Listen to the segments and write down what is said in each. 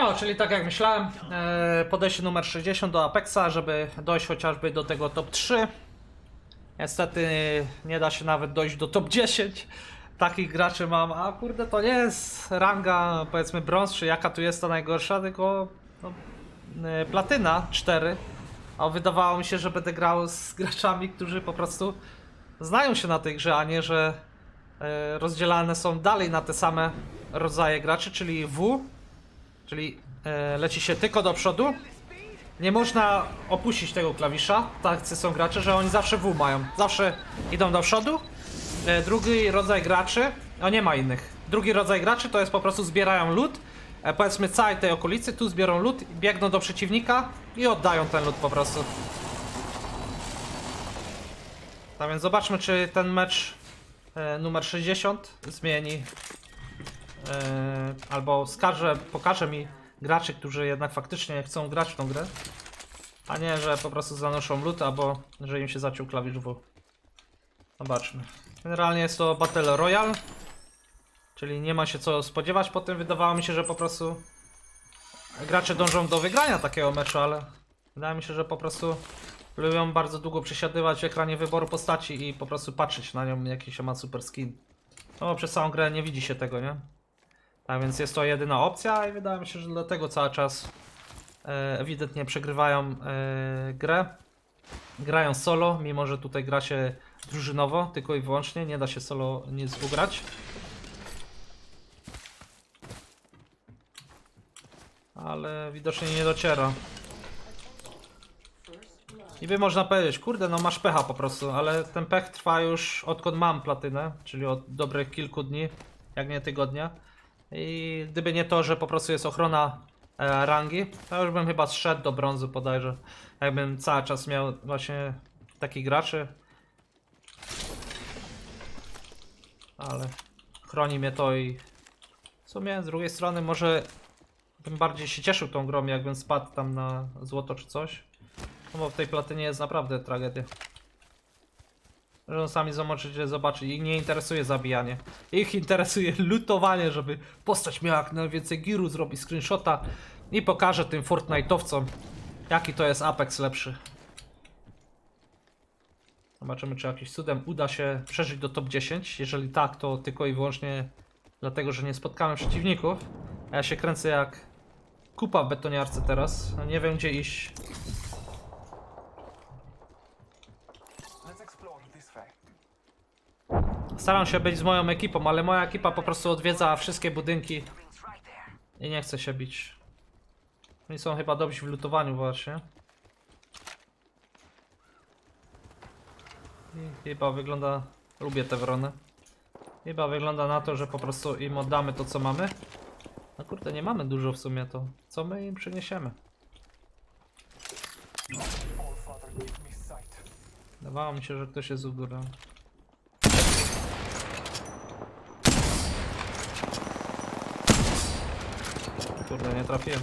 No, czyli tak jak myślałem, e, podejście numer 60 do Apexa, żeby dojść chociażby do tego top 3. Niestety nie da się nawet dojść do top 10. Takich graczy mam, a kurde to nie jest ranga powiedzmy brąz, czy jaka tu jest ta najgorsza, tylko no, e, platyna 4. A wydawało mi się, że będę grał z graczami, którzy po prostu znają się na tej grze, a nie, że e, rozdzielane są dalej na te same rodzaje graczy, czyli W, czyli e, leci się tylko do przodu. Nie można opuścić tego klawisza. Tacy są gracze, że oni zawsze W mają. Zawsze idą do przodu. E, drugi rodzaj graczy, o nie ma innych. Drugi rodzaj graczy to jest po prostu zbierają lód. E, powiedzmy całej tej okolicy, tu zbiorą lód, biegną do przeciwnika i oddają ten lód po prostu. Tak więc zobaczmy, czy ten mecz e, numer 60 zmieni albo wskaże, pokaże mi graczy, którzy jednak faktycznie chcą grać w tą grę, a nie, że po prostu zanoszą lód, albo że im się zaciął klawisz W. Zobaczmy. Generalnie jest to Battle Royale, czyli nie ma się co spodziewać po tym. Wydawało mi się, że po prostu gracze dążą do wygrania takiego meczu, ale wydaje mi się, że po prostu lubią bardzo długo przesiadywać w ekranie wyboru postaci i po prostu patrzeć na nią, jaki się ma super skin. No, przez całą grę nie widzi się tego, nie? Tak więc jest to jedyna opcja i wydaje mi się, że dlatego cały czas e, ewidentnie przegrywają e, grę. Grają solo, mimo że tutaj gra się drużynowo, tylko i wyłącznie, nie da się solo nic ugrać. Ale widocznie nie dociera. Niby można powiedzieć, kurde, no masz pecha po prostu, ale ten pech trwa już odkąd mam platynę, czyli od dobrych kilku dni, jak nie tygodnia. I gdyby nie to, że po prostu jest ochrona e, rangi, to już bym chyba zszedł do brązu bodajże. Jakbym cały czas miał właśnie takich graczy. Ale chroni mnie to i w sumie z drugiej strony może bym bardziej się cieszył tą grą, jakbym spadł tam na złoto czy coś. No bo w tej platynie jest naprawdę tragedia. Że sami zobaczycie, zobaczyć. Ich nie interesuje zabijanie. Ich interesuje lutowanie, żeby postać miała jak najwięcej giru, zrobi screenshota i pokaże tym Fortnite'owcom, jaki to jest Apex lepszy. Zobaczymy, czy jakimś cudem uda się przeżyć do top 10. Jeżeli tak, to tylko i wyłącznie dlatego, że nie spotkałem przeciwników. A ja się kręcę jak kupa w betoniarce teraz. No Nie wiem, gdzie iść. Staram się być z moją ekipą, ale moja ekipa po prostu odwiedza wszystkie budynki i nie chce się bić. Oni są chyba dobrzy w lutowaniu właśnie. I chyba wygląda... Lubię te wrony. Chyba wygląda na to, że po prostu im oddamy to co mamy. No kurde, nie mamy dużo w sumie to. Co my im przyniesiemy? Wydawało mi się, że ktoś jest u góry. Nie trafiłem.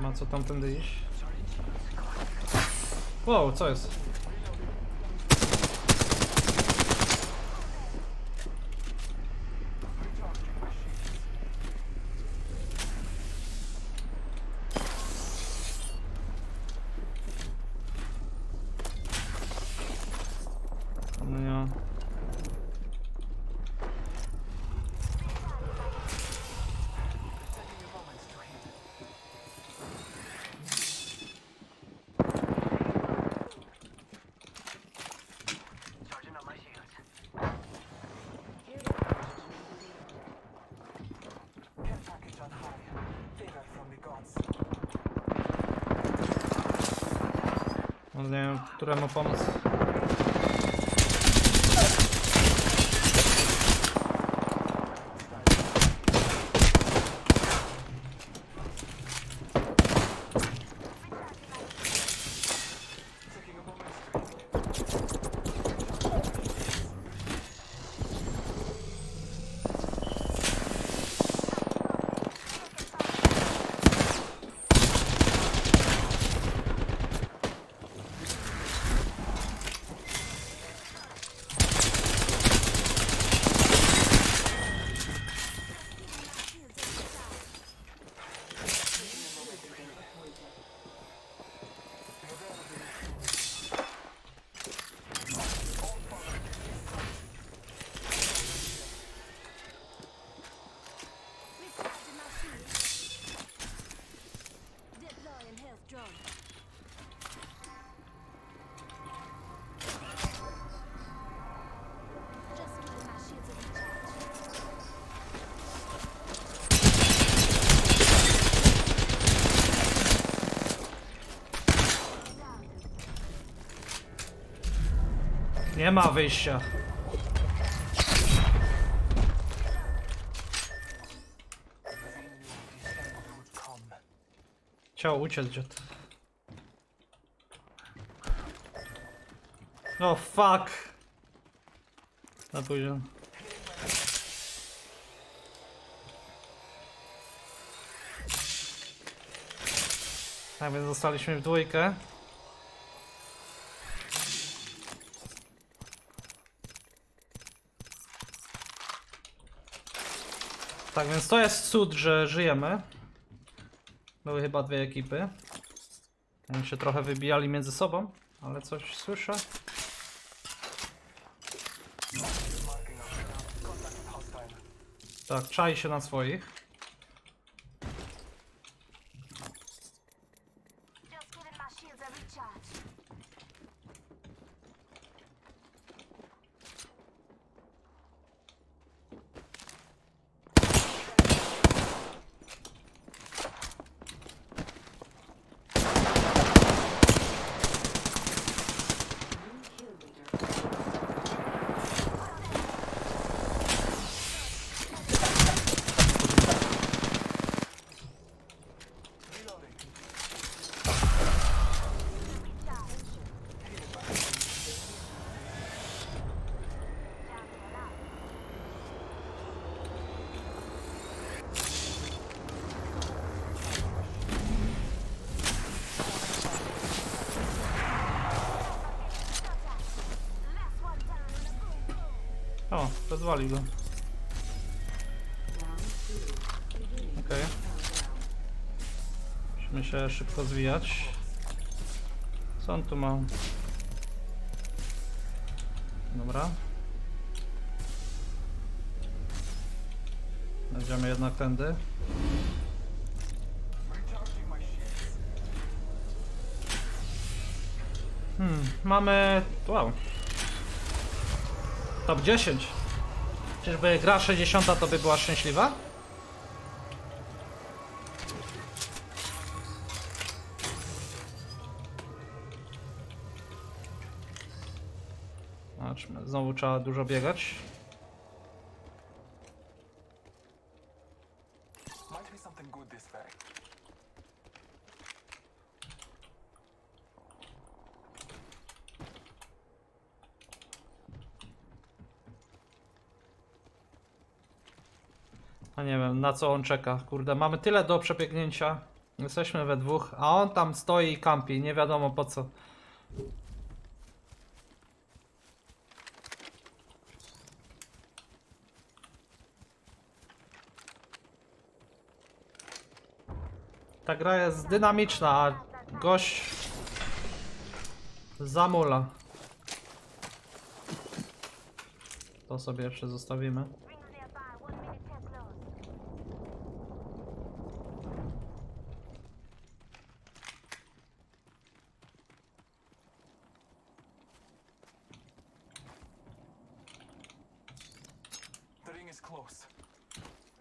Ma co tamtędy iść. Wow, co jest? No nie wiem. Ma wyjścia. Chciał uciec dziad. O fuck. Na późno. Tak więc zostaliśmy w dwójkę. Tak więc to jest cud, że żyjemy. Były chyba dwie ekipy. Oni się trochę wybijali między sobą, ale coś słyszę. Tak, czai się na swoich. O, rozwalił go. Okej. Musimy się szybko zwijać. Co on tu ma? Dobra. Będziemy jednak tędy. Hmm, mamy... Wow. Top 10. Czyżby gra 60 to by była szczęśliwa? Zobaczmy, znowu trzeba dużo biegać. Nie wiem, na co on czeka. Kurde, mamy tyle do przebiegnięcia. Jesteśmy we dwóch, a on tam stoi i kampi, nie wiadomo po co. Ta gra jest dynamiczna, a gość zamula. To sobie jeszcze zostawimy.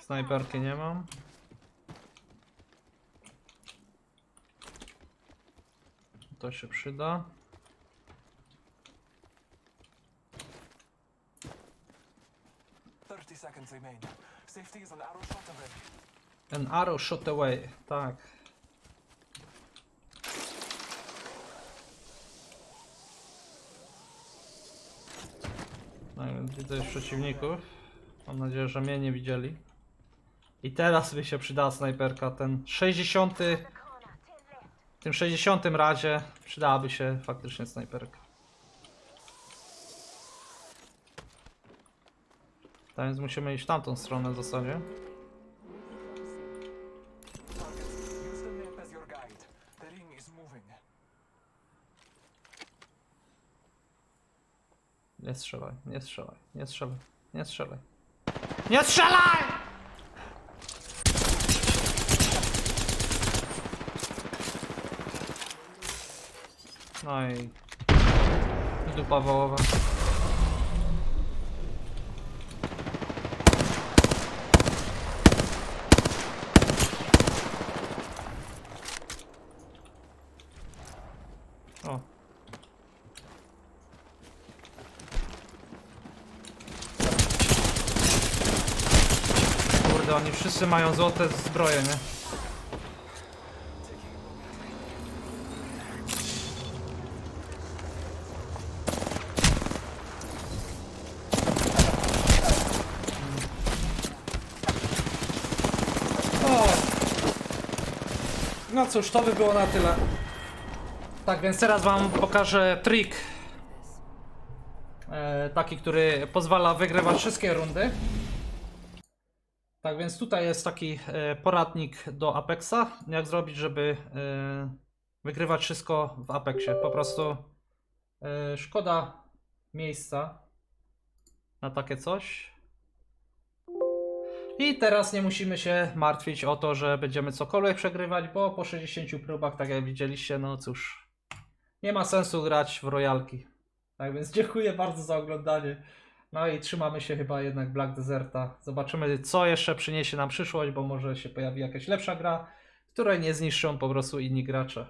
Snajperki nie mam. To się przyda. An arrow shot away. Tak. No, widzę już przeciwników. Mam nadzieję, że mnie nie widzieli. I teraz by się przydała snajperka. Ten 60. The corner. Ten left. W tym 60 razie przydałaby się faktycznie snajperka. Tak więc musimy iść w tamtą stronę w zasadzie. Nie strzelaj, nie strzelaj, nie strzelaj, nie strzelaj. Nie strzelaj! No i... Dupa wołowa. O. Kurde, oni wszyscy mają złote zbroje, nie? O! No cóż, to by było na tyle. Tak, więc teraz wam pokażę trik. E, taki, który pozwala wygrywać wszystkie rundy. Tak więc tutaj jest taki e, poradnik do Apexa. Jak zrobić, żeby e, wygrywać wszystko w Apexie. Po prostu e, szkoda miejsca na takie coś. I teraz nie musimy się martwić o to, że będziemy cokolwiek przegrywać, bo po 60 próbach, tak jak widzieliście, no cóż, nie ma sensu grać w royalki. Tak więc dziękuję bardzo za oglądanie. No i trzymamy się chyba jednak Black Deserta. Zobaczymy, co jeszcze przyniesie nam przyszłość, bo może się pojawi jakaś lepsza gra, której nie zniszczą po prostu inni gracze.